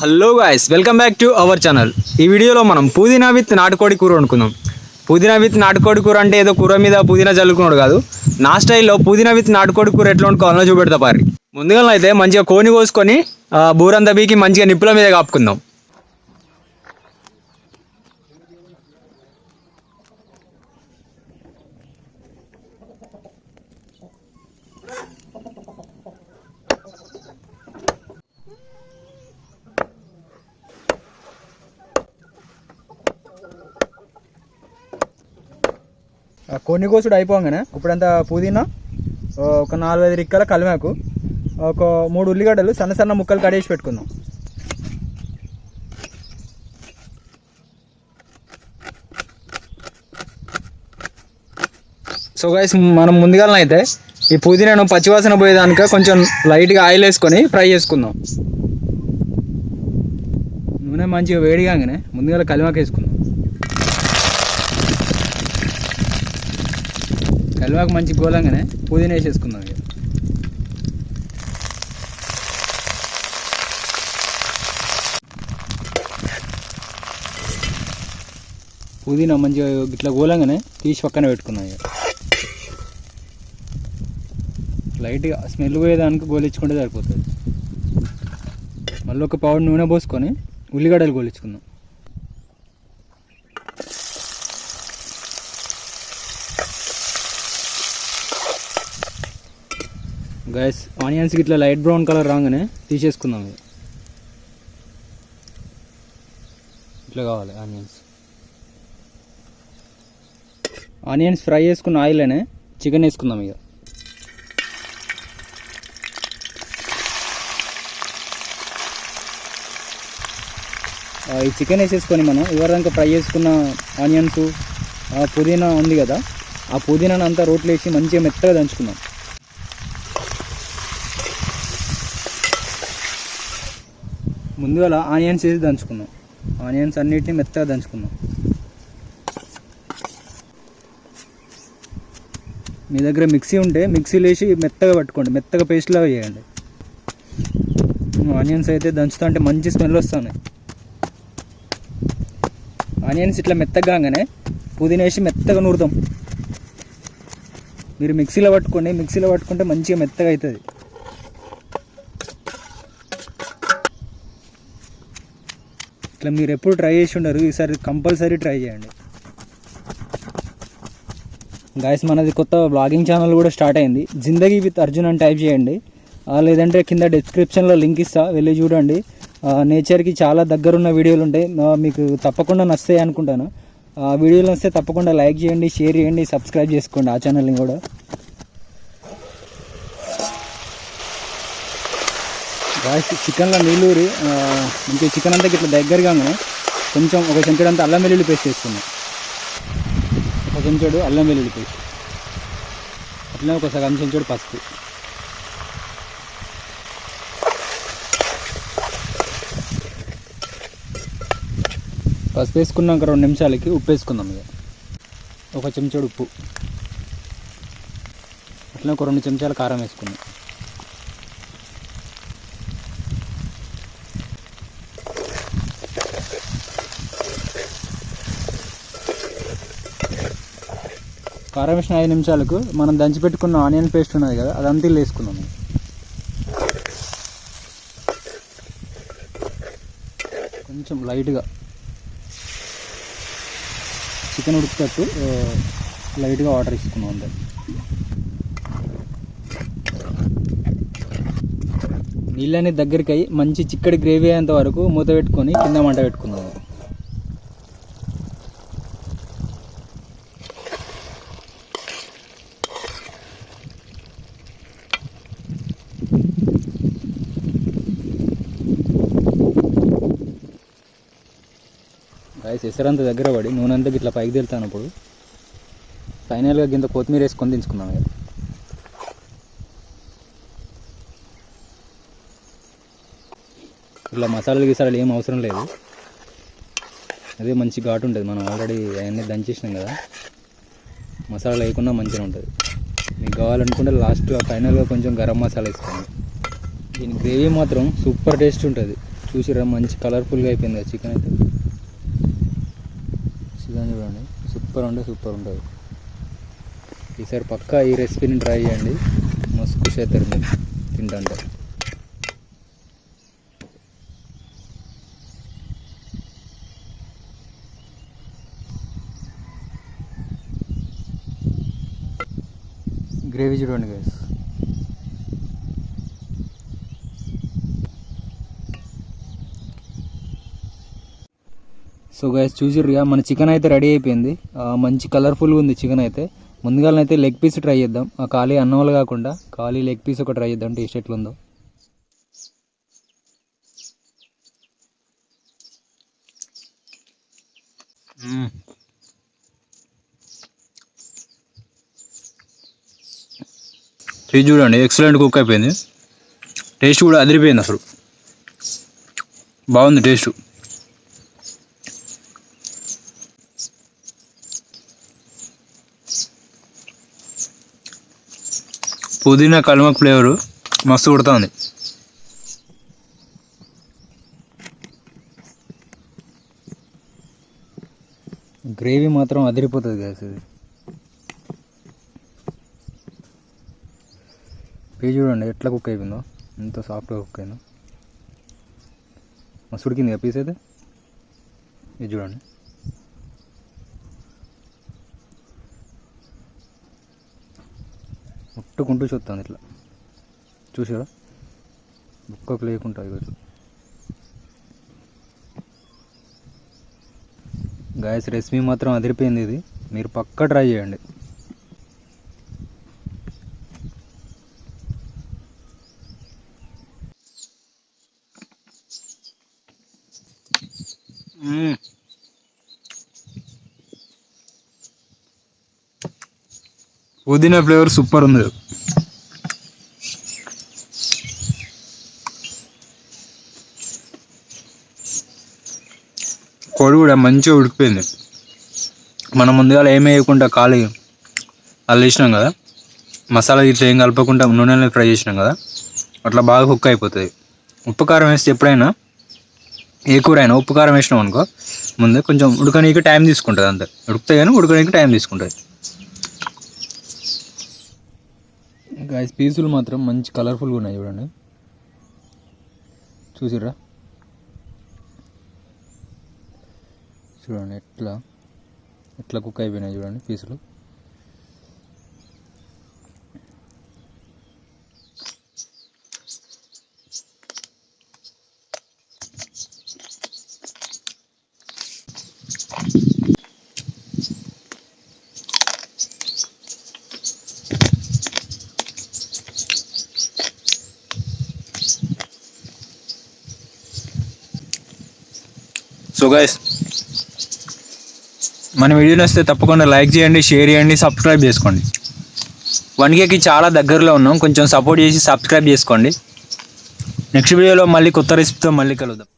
Hello guys welcome back to our channel ఈ వీడియోలో మనం పుదీనా విత్ నాటుకోడి కూర వండుకుందాం. పుదీనా విత్ నాటుకోడి కూర అంటే ఏదో కూర మీద పుదీనా చల్లుకున్నాడు కాదు. నా స్టైల్లో పుదీనా విత్ నాటుకోడి కూర ఎట్లా వండుకోవాలో చూపెడతా పారి. ముందుగా అయితే మంచిగా కోని కోసుకొని ఆ, బూరంతా బీకి మంచిగా నిప్పుల మీద కాపుకుందాం. కొన్ని కోసుడు అయిపోగానే ఇప్పుడంతా పుదీనా ఒక నాలుగైదు రిక్కల కలిమాకు ఒక మూడు ఉల్లిగడ్డలు సన్న సన్న ముక్కలు కడేసి పెట్టుకుందాం. సో గైస్ మనం ముందుగా అయితే ఈ పుదీనాను పచ్చివాసన పోయేదానిక కొంచెం లైట్గా ఆయిల్ వేసుకొని ఫ్రై చేసుకుందాం. నూనె మంచిగా వేడిగానే ముందుగా కలిమాకు వేసుకుందాం. కల్వాకు మంచి గోలంగానే పుదీనా వేసేసుకుందాం ఇక. పుదీనా మంచిగా ఇట్లా గోలంగానే తీసి పక్కన పెట్టుకుందాం ఇక. లైట్గా స్మెల్ పోయేదానికి గోలించుకుంటే సరిపోతుంది. మళ్ళీ ఒక పౌడర్ నూనె పోసుకొని ఉల్లిగడ్డలు గోలించుకుందాం గైస్ ఆనియన్స్కి ఇట్లా లైట్ బ్రౌన్ కలర్ రాగానే తీసేసుకుందాం ఇక. ఇట్లా కావాలి ఆనియన్స్ ఆనియన్స్ ఫ్రై చేసుకున్న ఆయిల్లోనే చికెన్ వేసుకుందాం ఇక. ఈ చికెన్ వేసేసుకొని మనం ఇవరంతా ఫ్రై చేసుకున్న ఆనియన్స్ పుదీనా ఉంది కదా ఆ పుదీనాను అంతా రోట్లో వేసి మంచిగా మెత్తగా దంచుకుందాం. ముందుగా ఆనియన్స్ వేసి దంచుకున్నాం. ఆనియన్స్ అన్నిటిని మెత్తగా దంచుకున్నాం. మీ దగ్గర మిక్సీ ఉంటే మిక్సీలో వేసి మెత్తగా పట్టుకోండి. మెత్తగా పేస్ట్లాగా చేయండి. ఆనియన్స్ అయితే దంచుతా అంటే మంచి స్మెల్ వస్తున్నాయి ఆనియన్స్ ఇట్లా మెత్తగా కాగానే పుదీనా వేసి మెత్తగా నూరుతాం. మీరు మిక్సీలో పట్టుకోండి. మిక్సీలో పట్టుకుంటే మంచిగా మెత్తగా అవుతుంది. ఇట్లా మీరు ఎప్పుడు ట్రై చేసి ఉండరు ఈసారి కంపల్సరీ ట్రై చేయండి. గాయస్ మనది కొత్త బ్లాగింగ్ ఛానల్ కూడా స్టార్ట్ అయింది. జిందగీ విత్ అర్జున్ అని టైప్ చేయండి. లేదంటే కింద డిస్క్రిప్షన్లో లింక్ ఇస్తా వెళ్ళి చూడండి. నేచర్కి చాలా దగ్గరున్న వీడియోలు ఉంటాయి. మీకు తప్పకుండా నస్తాయి అనుకుంటాను. ఆ వీడియోలు వస్తే తప్పకుండా లైక్ చేయండి షేర్ చేయండి సబ్స్క్రైబ్ చేసుకోండి ఆ ఛానల్ని కూడా. గాయస్ చికెన్లో నీళ్ళూరి ఇంకా చికెన్ అంతా ఇట్లా దగ్గరగా కొంచెం ఒక చెంచడు అంతా అల్లం వెల్లుల్లి పేస్ట్ వేసుకున్నాం ఒక చెంచాడు అల్లం వెల్లుల్లి పేస్ట్. అట్లనే ఒక సగం చెంచాడు పసుపు. పసుపు వేసుకున్నాక రెండు నిమిషాలకి ఉప్పు వేసుకుందాం ఇక. ఒక చెంచాడు ఉప్పు. అట్లనే ఒక రెండు చెంచాల కారం వేసుకుందాం కారం వేసిన ఐదు నిమిషాలకు మనం దంచి పెట్టుకున్న ఆనియన్ పేస్ట్ ఉన్నది కదా అదంతా ఇలా వేసుకుందాం కొంచెం లైట్గా చికెన్ ఉడుకుతట్టు లైట్గా వాటర్ ఇసుకున్నాం అంతే. నీళ్ళని దగ్గరికి అయ్యి మంచి చిక్కడి గ్రేవీ అయ్యేంత వరకు మూత పెట్టుకొని కింద మంట పెట్టుకుందాం రైస్ ఎసరంత దగ్గర పడి నూనె అంతా ఇట్లా పైకి తెలుతానప్పుడు ఫైనల్గా గింత కొత్తిమీర వేసుకొని దించుకుందాం ఇక. ఇట్లా మసాలాలు గీసాలు ఏం అవసరం లేదు. అదే మంచి ఘాటు ఉంటుంది. మనం ఆల్రెడీ అవన్నీ దంచేసినాం కదా. మసాలా లేకుండా మంచిగా ఉంటుంది. మీకు కావాలనుకుంటే లాస్ట్ ఫైనల్గా కొంచెం గరం మసాలా వేసుకోండి. దీని గ్రేవీ మాత్రం సూపర్ టేస్ట్ ఉంటుంది. చూసిరా మంచి కలర్ఫుల్గా అయిపోయింది చికెన్ అయితే చికెన్ చూడండి సూపర్ ఉంటే సూపర్ ఉంటుంది ఈసారి పక్కా ఈ రెసిపీని ట్రై చేయండి. మస్తు ఖుషి అవుతారు మీరు తింటుంటే. గ్రేవీ చూడండి గైస్ సో గైస్ చూసిర్రుగా మన చికెన్ అయితే రెడీ అయిపోయింది. మంచి కలర్ఫుల్గా ఉంది చికెన్ అయితే. ముందుగానైతే లెగ్ పీస్ ట్రై చేద్దాం. ఆ ఖాళీ అన్నంలో కాకుండా ఖాళీ లెగ్ పీస్ ఒక ట్రై చేద్దాం. టేస్ట్ ఎట్లుందో. ఇది చూడండి ఎక్సలెంట్ కుక్ అయిపోయింది. టేస్ట్ కూడా అదిరిపోయింది అసలు. బాగుంది టేస్ట్ పుదీనా కల్మక్ ఫ్లేవరు మస్తు కొడుతుంది. గ్రేవీ మాత్రం అదిరిపోతుంది గ్యాస్ ఇది. పే చూడండి ఎట్లా కుక్ అయిపోయిందో. ఎంత సాఫ్ట్గా కుక్ అయిందో మస్తు ఉడికింది పీస్ అయితే? ఇది చూడండి. ముట్టుకుంటూ చూస్తాను ఇట్లా. చూసారా? బుక్కకు లేకుండా ఇట్లా. గాయస్ రెసిపీ మాత్రం అదిరిపోయింది ఇది. మీరు పక్కా ట్రై చేయండి. Mm. పుదీనా ఫ్లేవర్ సూపర్ ఉంది. కోడి కూడా మంచిగా ఉడికిపోయింది. మనం ముందుగా ఏం వేయకుండా ఖాళీ అల్లేసినాం కదా. మసాలా ఇట్లా ఏం కలపకుండా నూనెలో ఫ్రై చేసినాం కదా. అట్లా బాగా కుక్ అయిపోతుంది. ఉప్పు కారం వేస్తే ఎప్పుడైనా ఏ కూర అయినా ఉప్పు కారం వేసినాం అనుకో ముందే కొంచెం ఉడకనీకి టైం తీసుకుంటుంది అంతే. ఉడుకుతాయి కానీ ఉడకనీకి టైం తీసుకుంటుంది. గాయస్ పీసులు మాత్రం మంచి కలర్ఫుల్గా ఉన్నాయి చూడండి. చూసిర్రా? చూడండి ఎట్లా? ఎట్లా కుక్ అయిపోయినాయి చూడండి పీసులు సో గైస్ మన వీడియో నచ్చితే తప్పకుండా లైక్ చేయండి షేర్ చేయండి సబ్స్క్రైబ్ చేసుకోండి. వన్ కేకి చాలా దగ్గరలో ఉన్నాం. కొంచెం సపోర్ట్ చేసి సబ్స్క్రైబ్ చేసుకోండి. నెక్స్ట్ వీడియోలో మళ్ళీ కొత్త రెసిపీతో మళ్ళీ కలుద్దాం.